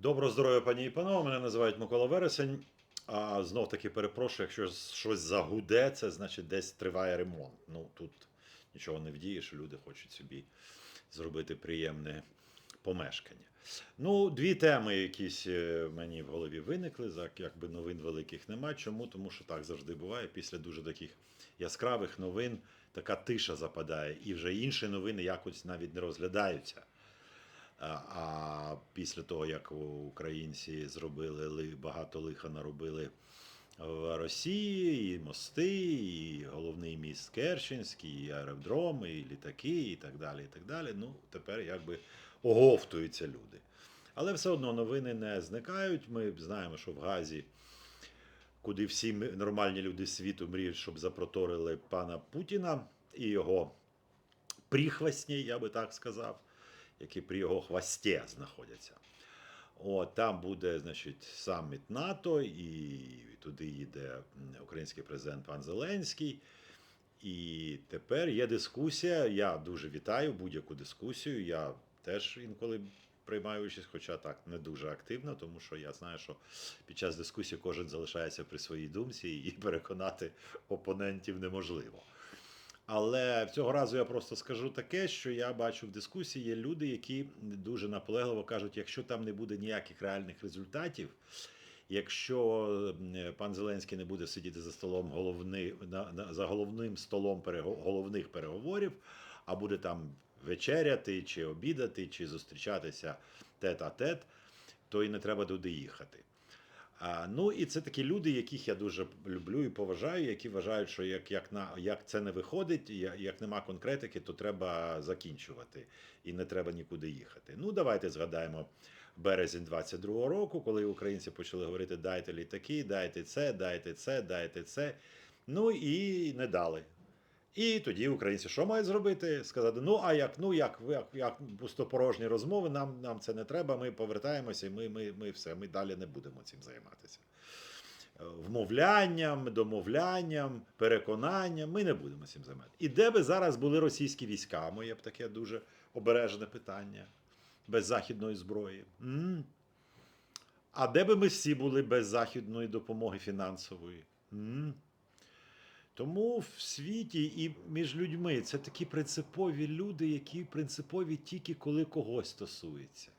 Доброго здоров'я, пані і панове. Мене називають Микола Вересень. А знов таки перепрошую, якщо щось загуде, це значить десь триває ремонт. Ну тут нічого не вдієш, люди хочуть собі зробити приємне помешкання. Ну, дві теми якісь е, мені в голові виникли. Якби новин великих нема. Чому? Тому що так завжди буває. Після дуже таких яскравих новин така тиша западає, і вже інші новини якось навіть не розглядаються. А, після того, як українці зробили багато лиха наробили в Росії, і мости, і головний міст Керченський, і аеродроми, і літаки, і так далі. і так далі. Ну, тепер якби оговтуються люди. Але все одно новини не зникають. Ми знаємо, що в Газі, куди всі нормальні люди світу мріють, щоб запроторили пана Путіна і його прихвостні, я би так сказав, які при його хвості знаходяться. От, там буде, значить, саміт НАТО, і туди їде український президент пан Зеленський. І тепер є дискусія. Я дуже вітаю будь-яку дискусію. Я теж інколи приймаю участь, хоча так не дуже активно, тому що я знаю, що під час дискусії кожен залишається при своїй думці і переконати опонентів неможливо. Але цього разу я просто скажу таке, що я бачу в дискусії є люди, які дуже наполегливо кажуть, якщо там не буде ніяких реальних результатів, якщо пан Зеленський не буде сидіти за столом головни, на, на, за головним столом перего- головних переговорів, а буде там вечеряти, чи обідати, чи зустрічатися тет-а-тет, то і не треба туди їхати. Ну і це такі люди, яких я дуже люблю і поважаю, які вважають, що як, як, на, як це не виходить, як нема конкретики, то треба закінчувати і не треба нікуди їхати. Ну, давайте згадаємо березень 22-го року, коли українці почали говорити: дайте літаки, дайте це, дайте це, дайте це. Ну і не дали. І тоді українці що мають зробити? Сказати: ну а як, ну як, як, як пустопорожні розмови, нам, нам це не треба, ми повертаємося, ми, ми, ми все, ми далі не будемо цим займатися. Е, Вмовлянням, домовлянням, переконанням, ми не будемо цим займатися. І де би зараз були російські війська? Моє б таке дуже обережне питання без західної зброї. М? А де би ми всі були без західної допомоги фінансової? М? Тому в світі і між людьми це такі принципові люди, які принципові тільки коли когось стосується.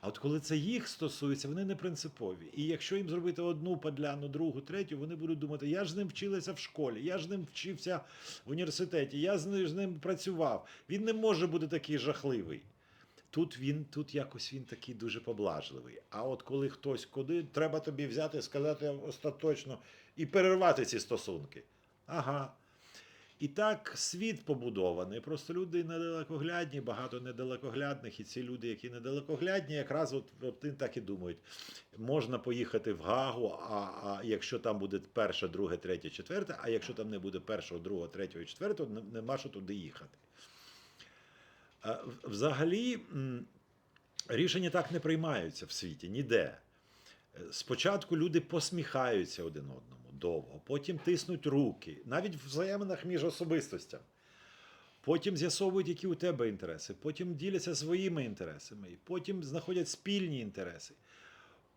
А от коли це їх стосується, вони не принципові. І якщо їм зробити одну падляну, другу, третю, вони будуть думати, я ж з ним вчилася в школі, я ж з ним вчився в університеті, я з ним, працював. Він не може бути такий жахливий. Тут він, тут якось він такий дуже поблажливий. А от коли хтось куди, треба тобі взяти, сказати остаточно і перервати ці стосунки. Ага. І так світ побудований. Просто люди недалекоглядні, багато недалекоглядних, і ці люди, які недалекоглядні, якраз от, от так і думають. Можна поїхати в Гагу, а, а якщо там буде перше, друге, третє, четверте, а якщо там не буде першого, другого, третього і четвертого, нема що туди їхати. Взагалі, рішення так не приймаються в світі ніде. Е, Спочатку люди посміхаються один одному довго, потім тиснуть руки, навіть в взаєминах між особистостями. Потім з'ясовують, які у тебе інтереси, потім діляться своїми інтересами, потім знаходять спільні інтереси.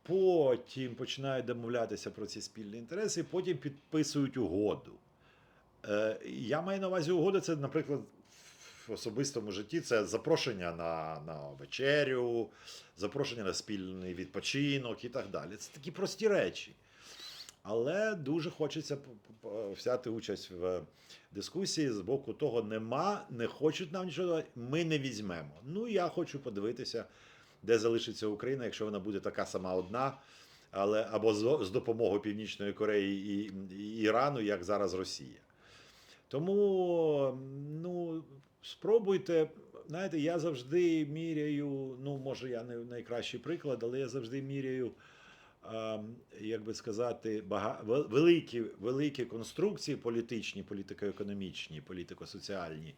Потім починають домовлятися про ці спільні інтереси, потім підписують угоду. Е, Я маю на увазі угоду, це, наприклад, в особистому житті це запрошення на, на вечерю, запрошення на спільний відпочинок і так далі. Це такі прості речі. Але дуже хочеться взяти участь в дискусії з боку того, нема, не хочуть нам нічого ми не візьмемо. Ну, я хочу подивитися, де залишиться Україна, якщо вона буде така сама одна, але або з, допомогою Північної Кореї і, і Ірану, як зараз Росія. Тому ну, спробуйте. Знаєте, я завжди міряю, ну, може, я не найкращий приклад, але я завжди міряю, як би сказати, бага... великі, великі конструкції політичні, політико-економічні, політико-соціальні,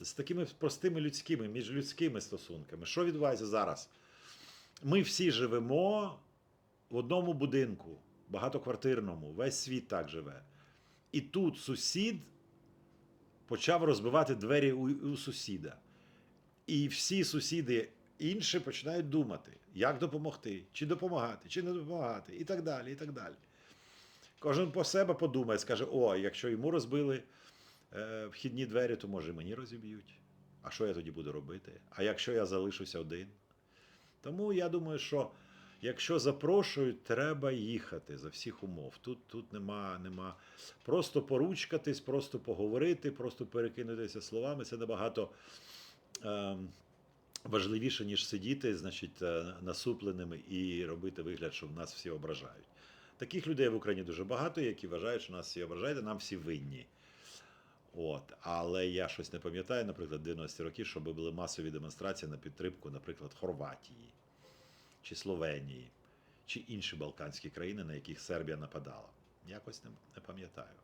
з такими простими людськими, міжлюдськими стосунками. Що відбувається зараз? Ми всі живемо в одному будинку, багатоквартирному, весь світ так живе. І тут сусід почав розбивати двері у, у сусіда. І всі сусіди інші починають думати, як допомогти, чи допомагати, чи не допомагати, і так далі. і так далі. Кожен по себе подумає, скаже: о, якщо йому розбили е, вхідні двері, то може мені розіб'ють. А що я тоді буду робити? А якщо я залишуся один? Тому я думаю, що якщо запрошують, треба їхати за всіх умов. Тут, тут нема, нема. Просто поручкатись, просто поговорити, просто перекинутися словами. Це набагато е, важливіше, ніж сидіти, значить, е, насупленими і робити вигляд, що в нас всі ображають. Таких людей в Україні дуже багато, які вважають, що нас всі ображають, нам всі винні. От. Але я щось не пам'ятаю, наприклад, 90-ті роки, щоб були масові демонстрації на підтримку, наприклад, Хорватії чи Словенії, чи інші Балканські країни, на яких Сербія нападала. Якось не, не пам'ятаю.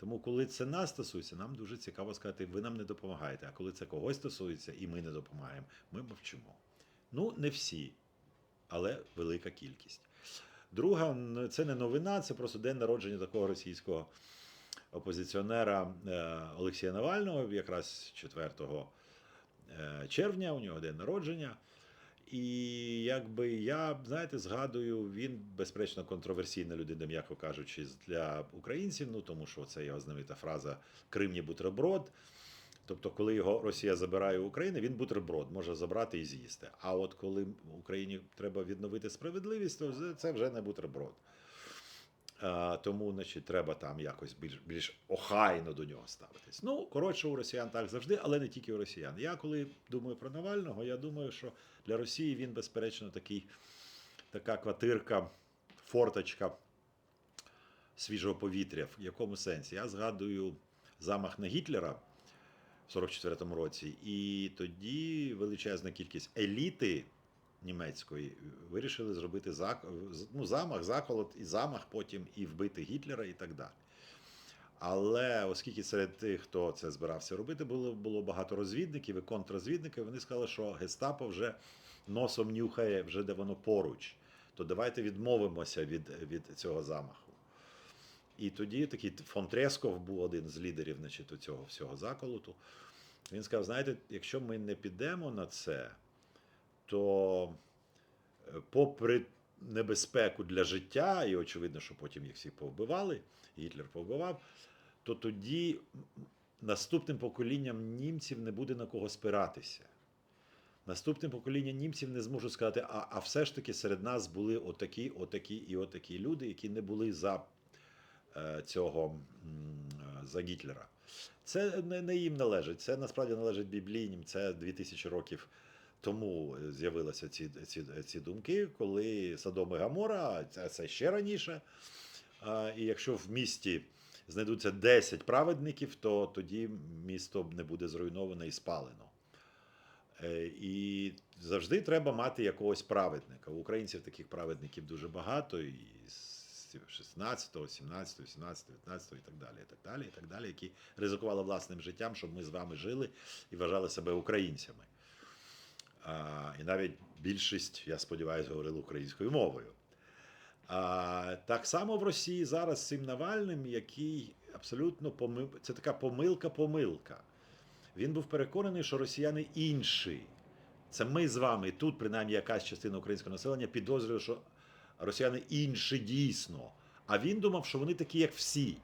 Тому, коли це нас стосується, нам дуже цікаво сказати, ви нам не допомагаєте. А коли це когось стосується і ми не допомагаємо, ми мовчимо. Ну, не всі, але велика кількість. Друга, це не новина, це просто день народження такого російського опозиціонера е, Олексія Навального, якраз 4 е, червня, у нього день народження. І якби я, знаєте, згадую, він безперечно контроверсійна людина, м'яко кажучи, для українців, ну тому що це його знаменита фраза Крим не бутерброд. Тобто, коли його Росія забирає у Україну, він бутерброд може забрати і з'їсти. А от коли Україні треба відновити справедливість, то це вже не бутерброд. А, тому, значить, треба там якось більш, більш охайно до нього ставитись. Ну, коротше, у росіян так завжди, але не тільки у росіян. Я коли думаю про Навального, я думаю, що для Росії він, безперечно, такий, така квартирка, форточка свіжого повітря. В якому сенсі? Я згадую замах на Гітлера в 44-му році, і тоді величезна кількість еліти німецької вирішили зробити зак... ну, замах, заколот і замах, потім і вбити Гітлера і так далі. Але оскільки серед тих, хто це збирався робити, було, було багато розвідників і контррозвідників, вони сказали, що гестапо вже носом нюхає, вже де воно поруч. То давайте відмовимося від, від цього замаху. І тоді такий фон Тресков був один з лідерів значить, цього всього заколоту. Він сказав: знаєте, якщо ми не підемо на це, то е, попри небезпеку для життя, і очевидно, що потім їх всіх повбивали, Гітлер повбивав, то тоді наступним поколінням німців не буде на кого спиратися. Наступним поколінням німців не зможуть сказати, а, а все ж таки серед нас були отакі, отакі і отакі люди, які не були за е, цього за Гітлера. Це не, не їм належить, це насправді належить біблійнім. Це 2000 років тому з'явилися ці, ці, ці думки, коли Содом і Гамора, це, це ще раніше. А, і якщо в місті знайдуться 10 праведників, то тоді місто не буде зруйноване і спалено. Е, І завжди треба мати якогось праведника. У українців таких праведників дуже багато, і з 16, 17, 18, 19 і так далі, і так далі, і так далі, які ризикували власним життям, щоб ми з вами жили і вважали себе українцями. І навіть більшість, я сподіваюся, говорили українською мовою. А, так само в Росії зараз з цим Навальним, який абсолютно помил... це така помилка-помилка. Він був переконаний, що росіяни інші. Це ми з вами, тут, принаймні, якась частина українського населення підозрює, що росіяни інші дійсно. А він думав, що вони такі, як всі.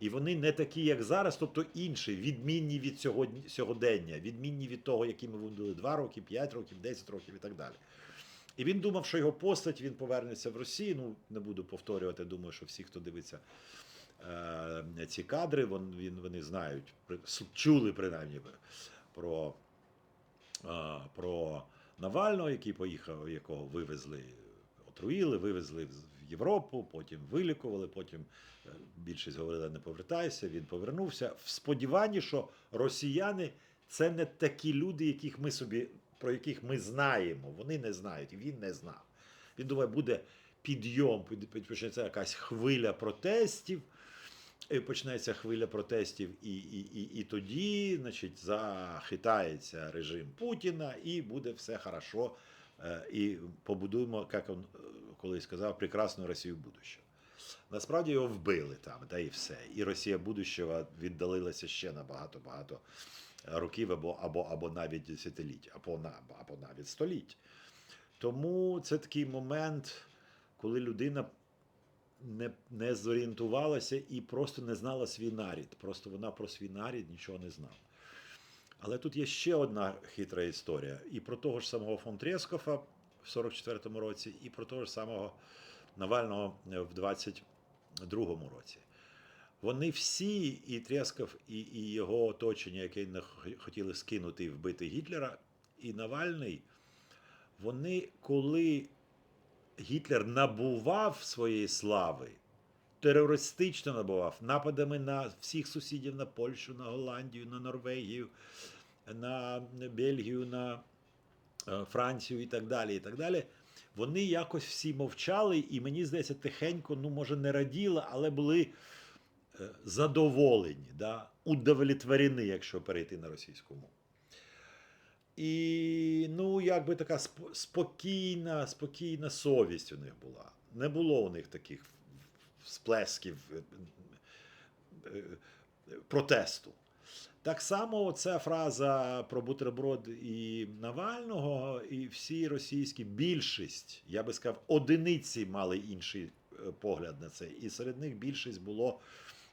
І вони не такі, як зараз, тобто інші, відмінні від сьогодні, сьогодення, відмінні від того, якими вони були 2 роки, 5 років, 10 років і так далі. І він думав, що його постать він повернеться в Росію. Ну, не буду повторювати, думаю, що всі, хто дивиться е, ці кадри, вон, він, вони знають, чули принаймні про, е, про Навального, який поїхав, якого вивезли, отруїли, вивезли Європу, потім вилікували, потім е, більшість говорила, не повертайся, він повернувся в сподіванні, що росіяни це не такі люди, яких ми собі, про яких ми знаємо. Вони не знають, він не знав. Він думає, буде підйом, почнеться якась хвиля протестів. І почнеться хвиля протестів, і, і, і, і тоді, значить, захитається режим Путіна, і буде все хорошо. Е, І побудуємо, як він колись сказав, прекрасну Росію будущого. Насправді його вбили там, та і все. І Росія будущого віддалилася ще на багато-багато років або, або, або навіть десятиліть, або, або навіть століть. Тому це такий момент, коли людина не, не зорієнтувалася і просто не знала свій нарід. Просто вона про свій нарід нічого не знала. Але тут є ще одна хитра історія. І про того ж самого фон Трескофа в 44-му році, і про того ж самого Навального в 22-му році. Вони всі, і Тресков, і, і його оточення, яке не хотіли скинути і вбити Гітлера, і Навальний, вони, коли Гітлер набував своєї слави, терористично набував нападами на всіх сусідів, на Польщу, на Голландію, на Норвегію, на Бельгію, на е, Францію і так далі. і так далі. Вони якось всі мовчали, і мені здається, тихенько, ну, може, не раділи, але були е, задоволені, да? удовлетворені, якщо перейти на російську мову. І ну, якби така спокійна, спокійна совість у них була. Не було у них таких сплесків е, е, е, протесту. Так само ця фраза про бутерброд і Навального, і всі російські більшість, я би сказав, одиниці мали інший е, погляд на це. І серед них більшість було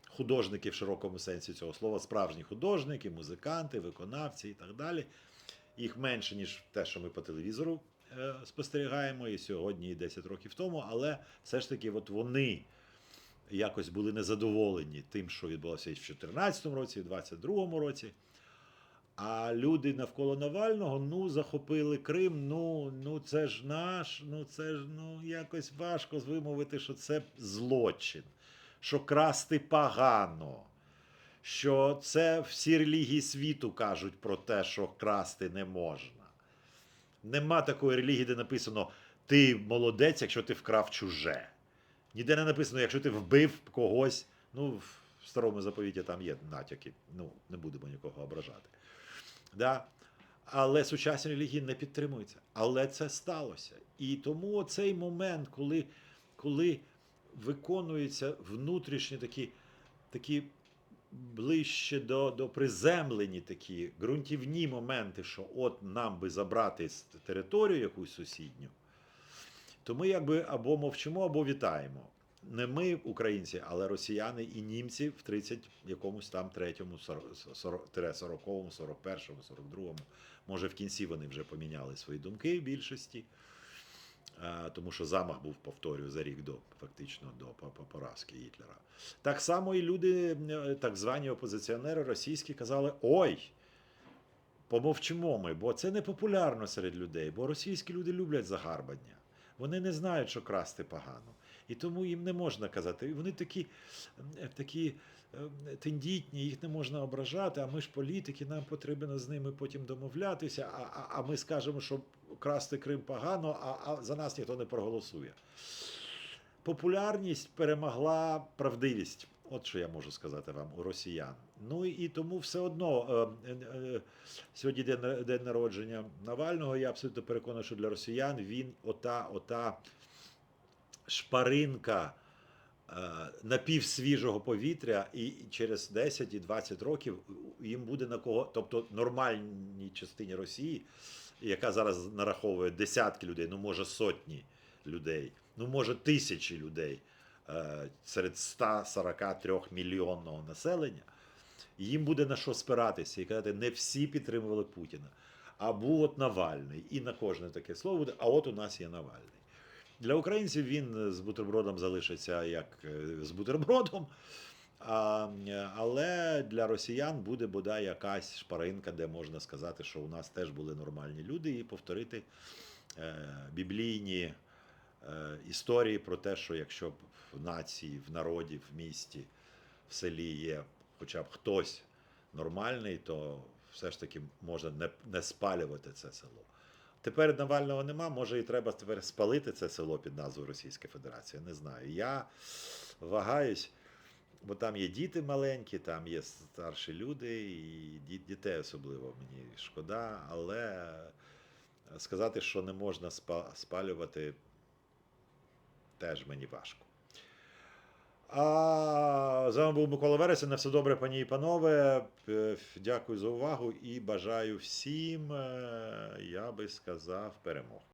художників в широкому сенсі цього слова, справжні художники, музиканти, виконавці і так далі. Їх менше, ніж те, що ми по телевізору е, спостерігаємо, і сьогодні, і 10 років тому, але все ж таки, от вони якось були незадоволені тим, що відбулося і в 2014 році, і в 2022 році. А люди навколо Навального ну, захопили Крим. Ну, ну це ж наш, ну це ж ну, якось важко вимовити, що це злочин, що красти погано, що це всі релігії світу кажуть про те, що красти не можна. Нема такої релігії, де написано ти молодець, якщо ти вкрав чуже. Ніде не написано, якщо ти вбив когось. Ну, в старому заповіті там є натяки. Ну, не будемо нікого ображати. Да? Але сучасні релігії не підтримуються. Але це сталося. І тому цей момент, коли, коли виконуються внутрішні такі, такі ближче до, до приземлені такі ґрунтівні моменти, що от нам би забрати територію якусь сусідню, то ми якби або мовчимо, або вітаємо. Не ми, українці, але росіяни і німці в 30 якомусь там третьому, 40-му, 41-му, 42-му. Може, в кінці вони вже поміняли свої думки в більшості. Е, Тому що замах був, повторюю, за рік до фактично до по- по- поразки Гітлера. Так само і люди, е, так звані опозиціонери російські, казали: ой, помовчимо ми, бо це не популярно серед людей, бо російські люди люблять загарбання. Вони не знають, що красти погано. І тому їм не можна казати. Вони такі, е, такі е, тендітні, їх не можна ображати, а ми ж політики, нам потрібно з ними потім домовлятися, а, а, а ми скажемо, що красти Крим погано, а, а за нас ніхто не проголосує. Популярність перемогла правдивість. От що я можу сказати вам у росіян. Ну і тому все одно е, е, е, сьогодні день, день народження Навального. Я абсолютно переконаний, що для росіян він ота, ота шпаринка напівсвіжого повітря, і через 10 і 20 років їм буде на кого, тобто нормальній частині Росії, яка зараз нараховує десятки людей, ну може сотні людей, ну може тисячі людей серед 143 мільйонного населення, їм буде на що спиратися і казати, не всі підтримували Путіна. А був от Навальний, і на кожне таке слово буде, а от у нас є Навальний. Для українців він з бутербродом залишиться як е, з бутербродом. А, але для росіян буде бодай якась шпаринка, де можна сказати, що у нас теж були нормальні люди, і повторити е, біблійні е, історії про те, що якщо в нації, в народі, в місті, в селі є хоча б хтось нормальний, то все ж таки можна не, не спалювати це село. Тепер Навального нема, може і треба тепер спалити це село під назвою Російська Федерація. Не знаю. Я вагаюсь, бо там є діти маленькі, там є старші люди, і ді- дітей особливо мені шкода, але сказати, що не можна спалювати, теж мені важко. А з вами був Микола Вересень. На все добре, пані і панове. Е, Дякую за увагу і бажаю всім, е, я би сказав, перемог.